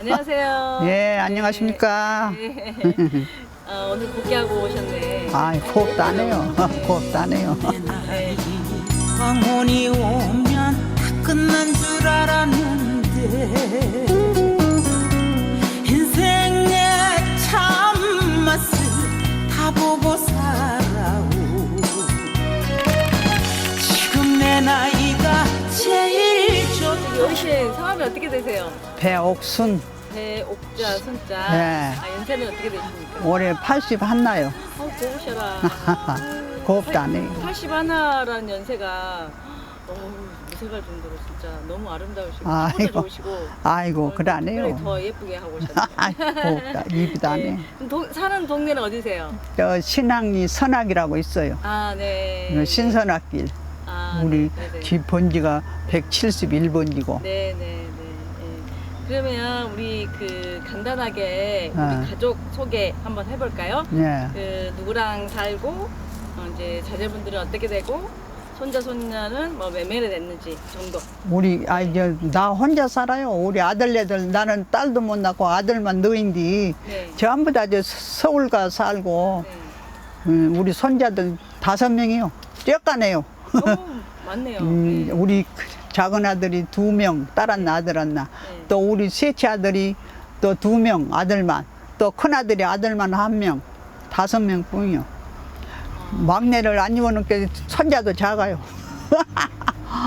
안녕하세요. 예, 안녕하십니까. 네. 어, 오늘 복귀하고 오셨네. 아, 고업도 안 해요. 고업도 안 해요. 네. 황혼이 오면 다 끝난 줄 알았는데 인생의 참맛을 다 보고 살 어르신 성함이 어떻게 되세요? 배옥순 배옥자, 손자. 네. 아, 연세는 어떻게 되십니까? 올해 80 한나요. 어, 고우셔라. 안 해요. 81라는 연세가 어, 무색할 정도로 진짜 너무 아름다우시고 아이고. 피부도 좋으시고 아이고, 그래 안 특별히. 더 예쁘게 하고 오셨네. 아이, 고업도, 입도 안 해. 그럼 동- 사는 동네는 어디세요? 저 신항리 선악이라고 있어요. 아, 네. 그 신선악길. 아, 우리 네, 네. 집 번지가 171번지고. 네, 네, 네. 네. 그러면 우리 그 간단하게 우리 네. 가족 소개 한번 해볼까요? 예. 그 누구랑 살고 어, 이제 자제분들은 어떻게 되고 손자 손녀는 뭐몇 명이 됐는지 정도. 우리, 아, 이제, 나 혼자 살아요. 우리 아들네들, 나는 딸도 못 낳고 아들만 너인데, 네. 전부 다저 서울 가 살고, 네. 음, 우리 손자들 다섯 명이요. 쬐까네요. 오, 맞네요. 음, 네. 우리 그 작은 아들이 두 명, 딸 하나, 아들 하나. 네. 또 우리 셋째 아들이 또 두 명, 아들만. 또 큰 아들이 아들만 한 명. 다섯 명 뿐이요. 막내를 안 입어놓게 손자도 작아요.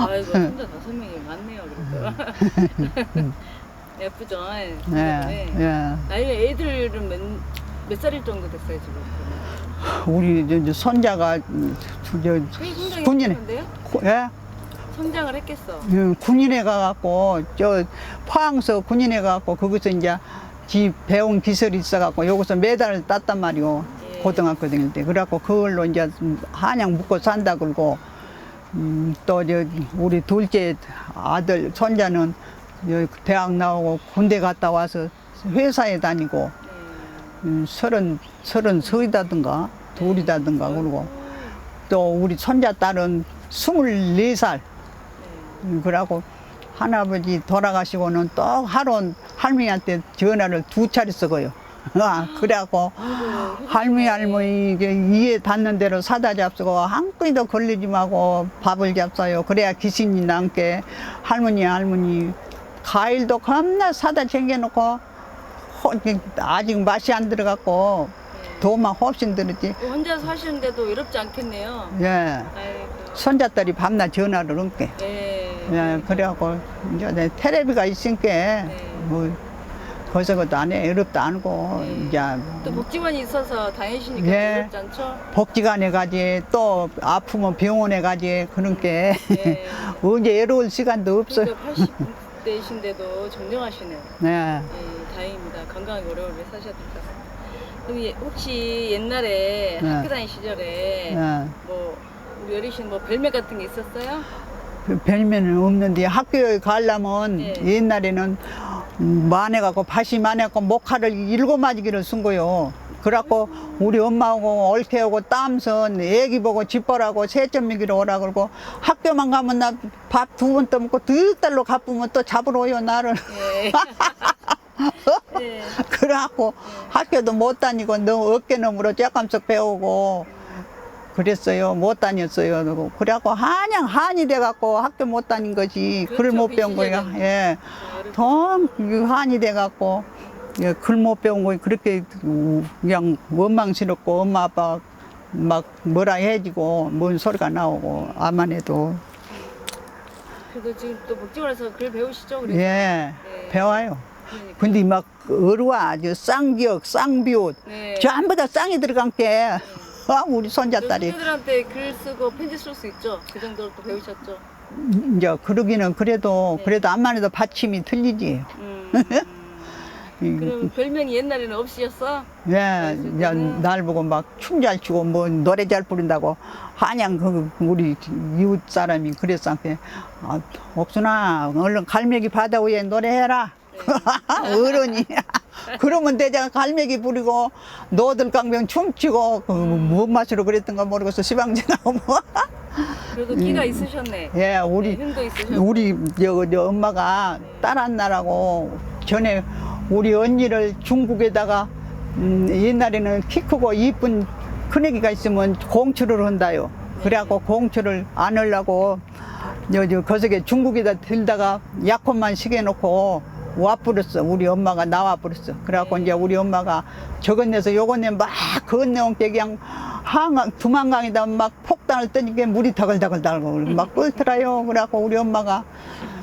아이고 손자 다섯 명이 많네요. 그래도 예쁘죠. 네. 음. 네, 예. 나이가 애들은 몇, 몇 살일 정도 됐어요 지금? 우리 저, 저 손자가 음, 저, 군인에? 고- 예? 성장을 했겠어. 음, 군인에 가갖고 저 포항서 군인에 가갖고 거기서 이제 지 배운 기술이 있어갖고 여기서 메달을 땄단 말이오 예. 고등학교 다닐 때 그래갖고 그걸로 이제 한양 묵고 산다 그러고 음, 또 저 우리 둘째 아들 손자는 여기 대학 나오고 군대 갔다 와서 회사에 다니고 네. 음, 서른 서른 서이다든가 둘이다든가 그러고 또 우리 손자 딸은 스물네 살 음, 그러고 할아버지 돌아가시고는 또 하루 할머니한테 전화를 두 차례 쓰고요. 아, 그래갖고 할머니 할머니 이제 이에 닿는 대로 사다 잡수고 한 끈도 걸리지 말고 밥을 잡숴요. 그래야 귀신이 남게 할머니 할머니 과일도 겁나 사다 챙겨놓고 허- 아직 맛이 안 들어갔고 도만 훨씬 들었지. 그 혼자 사시는데도 외롭지 않겠네요. 예. 아이고. 손자딸이 밤낮 전화를 얹게. 네. 예, 그래갖고, 이제 내 텔레비가 있으니까, 뭐, 거기서 것도 안 해, 어렵도 않고, 네. 이제, 또 복지관이 있어서 다니시니까 예. 외롭지 않죠? 복지관에 가지, 또 아프면 병원에 가지, 그런 게, 네. 언제 외로울 시간도 없어요. 그러니까 80대이신데도 정정하시네. 네. 예, 다행입니다. 건강하게 오래오래 사셔야 될 것 같습니다. 예, 혹시 옛날에 네. 학교 다닐 시절에 네. 뭐 우리 어르신 뭐 별명 같은 게 있었어요? 그 별면은 없는데 학교에 가려면 네. 옛날에는 음, 만해갖고 밭이 만해갖고 목화를 일곱 마지기를 쓴 거요. 그래갖고 우리 엄마하고 얽혀오고 땀선 애기 보고 집보라고 세점 먹이러 오라 그러고 학교만 가면 나 밥 두 번 떠먹고 득달로 갚으면 또 잡으러 오요 나를 예. 예. 그래갖고 학교도 못 다니고 너 어깨너머로 조금씩 배우고 그랬어요 못 다녔어요 그래갖고 한양 한이 돼갖고 학교 못 다닌 거지 그렇죠, 글못그 배운 거야 시절에는. 예. 더 한이 돼갖고 예, 글 못 배운 거 그렇게 그냥 원망스럽고 엄마 아빠 막 뭐라 해지고 뭔 소리가 나오고 아만 해도 그래도 지금 또 복지관에서 글 배우시죠? 그래서? 예 네. 배워요. 근데 막 어루와 저 쌍기역 쌍비옷 네. 전부 다 쌍이 들어간 게 아, 우리 손자딸이 친구들한테 글 쓰고 편지 쓸 수 있죠? 그 정도로 또 배우셨죠? 이제 그러기는 그래도 네. 그래도 암만 해도 받침이 틀리지. 음. 이- 그럼 별명이 옛날에는 없으셨어? 예, 이제 날 보고 막 춤 잘 추고 뭐 노래 잘 부른다고 한양 그 우리 이웃 사람이 그랬었는데 아, 옥순아 얼른 갈매기 바다 위에 노래해라. 어른이 그러면 되잖아 갈매기 부리고 너들 강병 춤추고 그, 뭔 맛으로 그랬던가 모르겠어 시방제 나오고 그래도 끼가 있으셨네. 예 우리 네, 있으셨고. 우리 저, 저 엄마가 딸안 나라고 전에 우리 언니를 중국에다가 음, 옛날에는 키 크고 이쁜 큰애기가 있으면 공추를 한다요. 그래갖고 공추를 안 하려고 여저 거석에 중국에다 들다가 약혼만 시켜놓고 와버렸어. 우리 엄마가 나와버렸어. 그래갖고 이제 우리 엄마가 저건네서 요건네 막 건네온게 그냥 한강, 두만강에다 막 폭탄을 뜨니까 물이 다글다글다글 막 끓더라요. 그래갖고 우리 엄마가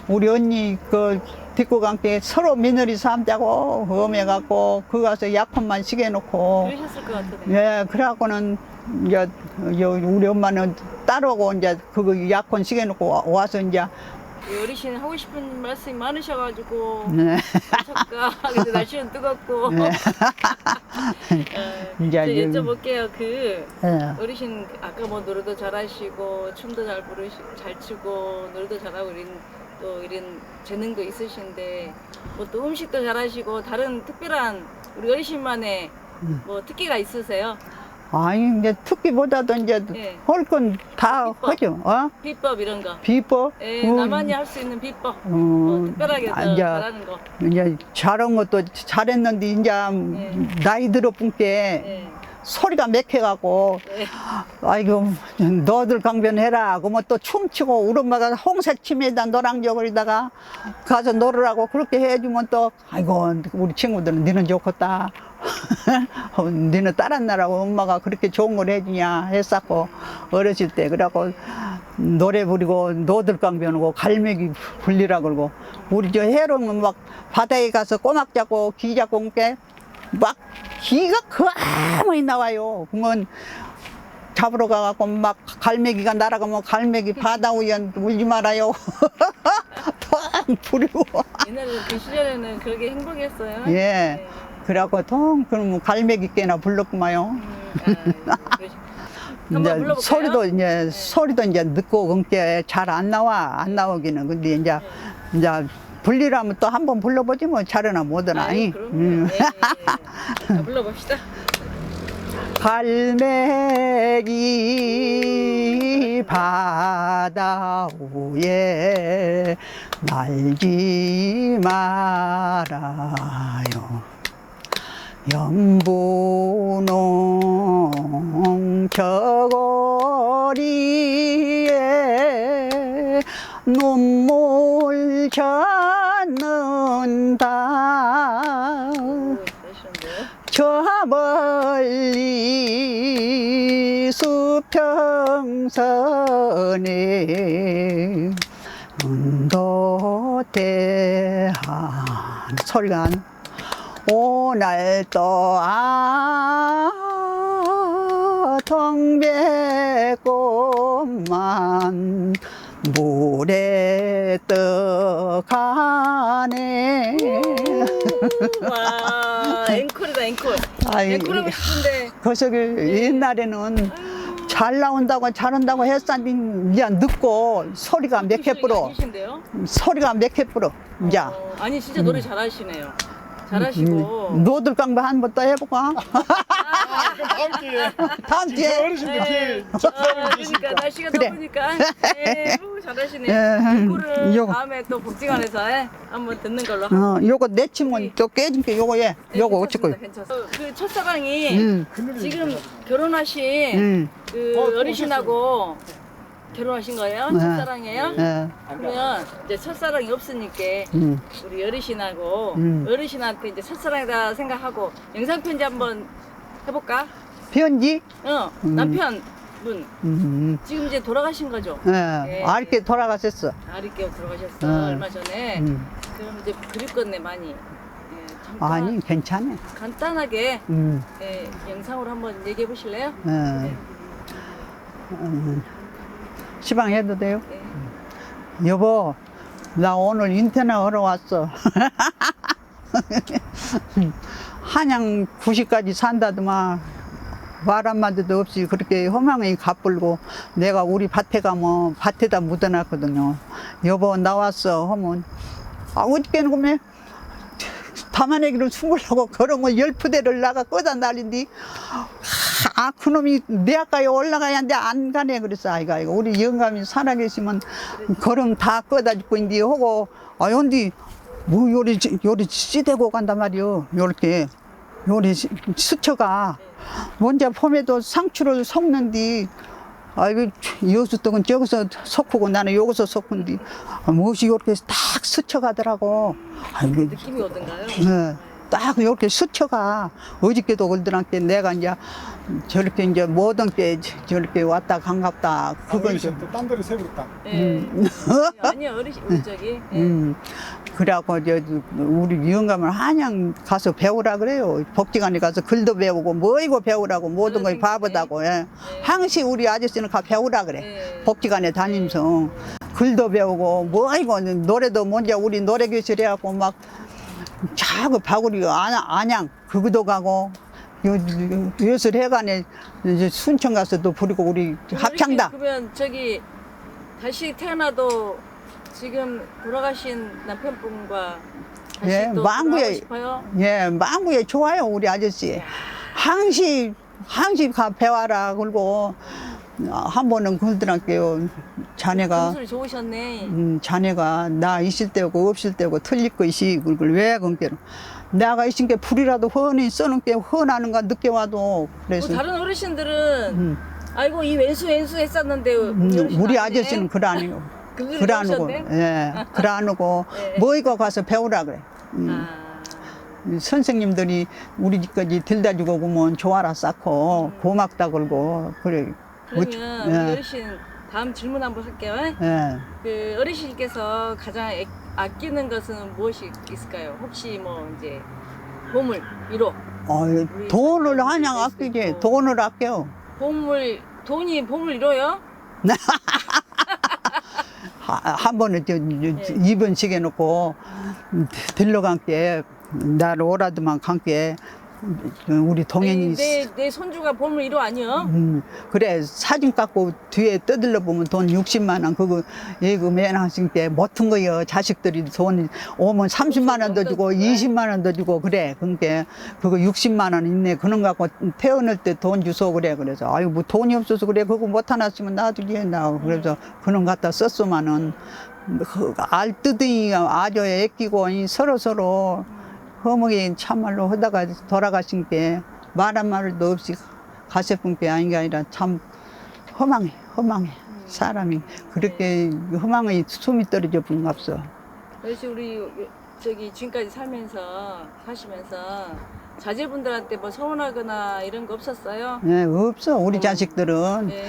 우리 언니 그 딛고 간게 서로 며느리 삼자고 엄해갖고 그 가서 약혼만 시켜놓고 그러셨을 것 같은데. 예, 그래갖고는 이제 여- 우리 엄마는 따르고 이제 그거 약혼 시켜놓고 와- 와서 이제 어르신 하고 싶은 말씀이 많으셔가지고 네. 잠깐 근데 날씨는 뜨겁고 네. 어, 이제 이제 좀- 여쭤볼게요 그 예. 어르신 아까 뭐 노래도 잘하시고 춤도 잘 부르시 잘 추고 노래도 잘하고 이런 또 이런 재능도 있으신데 뭐 또 음식도 잘하시고 다른 특별한 우리 어르신만의 음. 뭐 특기가 있으세요? 아니 이제 특기보다도 이제 예. 할건다 비법. 하죠. 어? 비법 이런 거. 비법. 예, 어, 나만이 할 수 있는 비법. 어, 뭐 특별하게 더 아, 이제 잘하는 거. 이제 잘한 것도 잘했는데 이제 예. 나이 들어본 게 예. 소리가 맥혀갖고 예. 아이고 너들 강변해라 그러면 또 춤추고 우리 엄마가 홍색침에다 노랑저고리다가 가서 놀으라고 그렇게 해주면 또 아이고 우리 친구들은 니는 좋겠다 어, 니는 따랐나라고 엄마가 그렇게 좋은 걸 해주냐 했었고 어렸을 때 그래갖고 노래 부리고 너들 강변하고 갈매기 불리라 그러고 우리 저 해로는 막 바다에 가서 꼬막 잡고 기 잡고 온게 막 기가 그아무리 나와요. 그러면 잡으러 가갖고 막 갈매기가 날아가면 갈매기 바다 우연 울지 말아요. 통 부리고. 옛날에 그 시절에는 그렇게 행복했어요. 예. 그래갖고 통 그러면 갈매기 깨나 불렀구만요. 그러시- 한번 이제? 소리도 이제 네. 소리도 이제 늦고 그게 잘 안 나와 안 나오기는 근데 이제 이제 불리라면 또 한 번 불러보지 뭐 잘하나 못하나. 아이, 이. 그럼요. 음. 예, 예, 예. 자, 불러봅시다. 갈매기 바다 위에 날지 말아요. 연분홍 저고리에 눈물 젖는다. 저 멀리 수평선에 운도대한 소리가 안 오늘 또아 동백꽃만 물에 떠가네 와, 앵콜이다, 앵콜. 아이, 앵콜 하고 싶은데. 거석이 옛날에는 잘 나온다고 잘한다고 했었는데 이제 늦고 소리가 몇개 불어? 소리가 몇개 불어 이제 어, 아니 진짜 노래 잘하시네요. 잘하시고. 음, 노들 강배 한번더 해볼까? 다음 기회에 다음 주에 어르신들 네. 제일 아, 그러니까 날씨가 그래. 더우니까 네, 우, 잘하시네. 예, 앵콜은 요거. 다음에 또 복지관에서 예, 한번 듣는 걸로. 어, 요거 내치면 또 깨진 게 요거 예 네, 요거 괜찮습니다, 괜찮습니다. 그 첫사랑이 음, 지금 결혼하신 음, 그 어, 또 어르신하고 결혼하신 거예요? 네. 첫사랑이에요? 예, 그러면 이제 첫사랑이 없으니까 음. 우리 어르신하고 음. 어르신한테 이제 첫사랑이다 생각하고 영상 편지 한번 해볼까? 편지? 어 음. 남편분 음, 지금 이제 돌아가신 거죠? 예, 네. 아르게 돌아가셨어. 아리께 돌아가셨어 어. 얼마 전에 음. 그럼 이제 그립겠네 많이 예, 잠깐 아니 괜찮아. 간단하게 음, 예, 영상으로 한번 얘기해 보실래요? 예. 음, 시방 해도 돼요? 네. 여보, 나 오늘 인터넷 하러 왔어. 한양 90까지 산다더만 말 한마디도 없이 그렇게 허망히 가불고 내가 우리 밭에 가면 밭에다 묻어놨거든요. 여보, 나왔어. 하면 아, 어저께는 그러면 담아내기를 숨으려고 걸으면 열 푸대를 나가 끄다 날린디 아 그놈이 내 아까에 올라가야 하는데 안 가네 그랬어 아이가 이거 우리 영감이 살아계시면 걸음 다 끄다 죽고 인디 하고 아 연디 뭐 요리 요리 찌대고 간단 말이요. 요렇게 요리 시- 스쳐가 먼저 봄에도 상추를 섞는디 아이고 여기서 떡은 저기서 섞고 나는 여기서 섞은디 아, 무엇이 이렇게 딱 스쳐가더라고. 아이고 느낌이 오던가요? 예, 딱 이렇게 스쳐가 어저께도 그들한테 내가 이제 저렇게 이제 모든 게 저렇게 왔다 간갑다 그건 좀딴 데를 세우겠다. 예. 아니요 어르신 우리 저기 예. 음, 그래갖고 저 우리 영감을 한양 가서 배우라 그래요. 복지관에 가서 글도 배우고 뭐이고 배우라고 모든 걸 선생님이. 바보다고. 예. 항시 우리 아저씨는 가 배우라 그래. 예. 복지관에 다니면서 글도 배우고 뭐이고 노래도 먼저 우리 노래 교실 해갖고 막 자꾸 바구리 안양, 안양 그거도 가고 요- 요- 예술회관에 이제 순천 가서도 부르고 우리 합창다. 어르신, 그러면 저기 다시 태어나도 지금 돌아가신 남편분과 다시 예, 또 돌아가고 싶어요? 예, 망구에 좋아요, 우리 아저씨. 항시, 항시 가 배워라. 그리고 어, 한 번은 그러더라고요. 자네가, 금술이 좋으셨네. 음, 자네가 나 있을 때고 없을 때고 틀릴 것이 그걸 왜 그게로. 내가 있은 게 불이라도 훤히 써놓은 게 훤하는가 늦게 와도 뭐 그래서 다른 어르신들은 음, 아이고 이 왼수 왼수 했었는데 음, 우리. 아저씨는 그러고 배우셨네? 예 그러고 예. 뭐 이거 가서 배우라 그래 음. 아, 선생님들이 우리 집까지 들다 주고 그러면 좋아라 쌓고 고맙다 그러고 그래 뭐, 그러면 예. 어르신 다음 질문 한번 할게요. 예. 그 어르신께서 가장 애- 아끼는 것은 무엇이 있을까요? 혹시 뭐 이제 보물 1호 어이, 돈을 한양 아끼지 돈을 아껴 보물 돈이 보물 1호요? 하- 한 번은 저, 예. 저 입원식 해놓고 들러간 게 나를 오라더만 간 게 우리 동현이 내, 내 손주가 보물 1호 아니요? 음, 그래 사진 갖고 뒤에 떠들러 보면 돈 60만 원 그거 예금맨 하신 때 못한 거요 자식들이 돈 오면 30만 원더 주고 20만 원더 주고 그래. 그러니까 그거 60만 원 있네. 그런 거 갖고 태어날 때 돈 주소 그래. 그래서 아유 뭐 돈이 없어서 그래. 그거 못 하나 쓰면 놔두게 나. 그래서 그런 거 갖다 썼으면은. 그 알뜨더니 아주 애끼고 이 서로 서로 허무게 참말로 하다가 돌아가신 게 말 한마디도 없이 가셨던 게 아닌 게 아니라 참 허망해 허망해. 사람이. 그렇게 허망의 숨이 떨어져 본갑서 그래서 우리 요- 저기 지금까지 살면서 사시면서 자제분들한테 뭐 서운하거나 이런 거 없었어요? 네, 없어 우리 자식들은 네.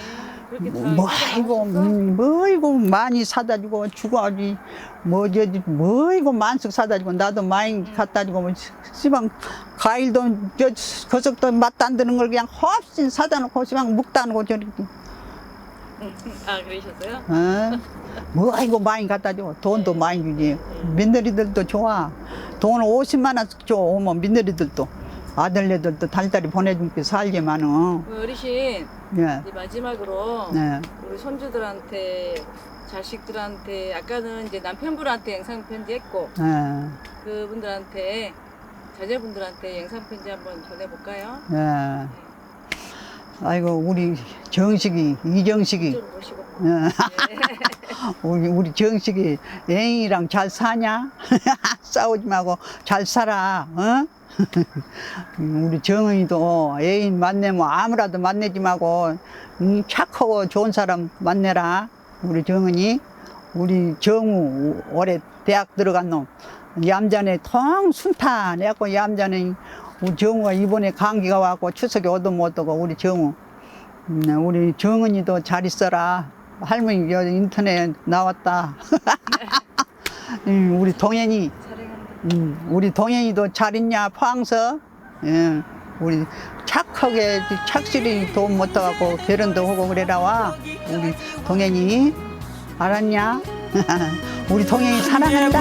그렇게 다뭐 이거 음, 뭐 이거 많이 사다 주고 주고하지 뭐 저지 뭐 이거 만석 사다 주고 나도 많이 갖다 주고 뭐 시방 과일도 저 거석도 맛도 드는 걸 그냥 훨씬 사다 놓고 시방 묵다 놓고 저렇게 아 그러셨어요? 어? 뭐 이거 많이 갖다 줘 돈도 많이 주지 며느리들도 좋아 돈을 50만 원줘 오면 며느리들도 아들네들도 달달이 보내줄게 살게만은 그 어르신 예. 이제 마지막으로 네. 우리 손주들한테 자식들한테 아까는 이제 남편분한테 영상 편지했고 예. 그분들한테 자제분들한테 영상 편지 한번 전해볼까요? 예. 아이고 우리 정식이 이정식이 예. 네. 우리 우리 정식이 애인이랑 잘 사냐? 싸우지 말고 잘 살아. 어? 우리 정은이도 애인 만나면 아무라도 만나지 말고 음, 착하고 좋은 사람 만나라. 우리 정은이 우리 정우 올해 대학 들어간 놈 얌전에 통 순탄 해갖고 얌전에 우리 정우가 이번에 감기가 와갖고 추석에 오도 못 오고 우리 정우 음, 우리 정은이도 잘 있어라. 할머니 여 인터넷 나왔다. 음, 우리 동현이. 음, 우리 동현이도 잘 있냐 포항서. 예, 우리 착하게 착실히 돈못 타갖고 결혼도 하고 그래라 와. 우리 동현이 알았냐? 우리 동현이 사랑한다.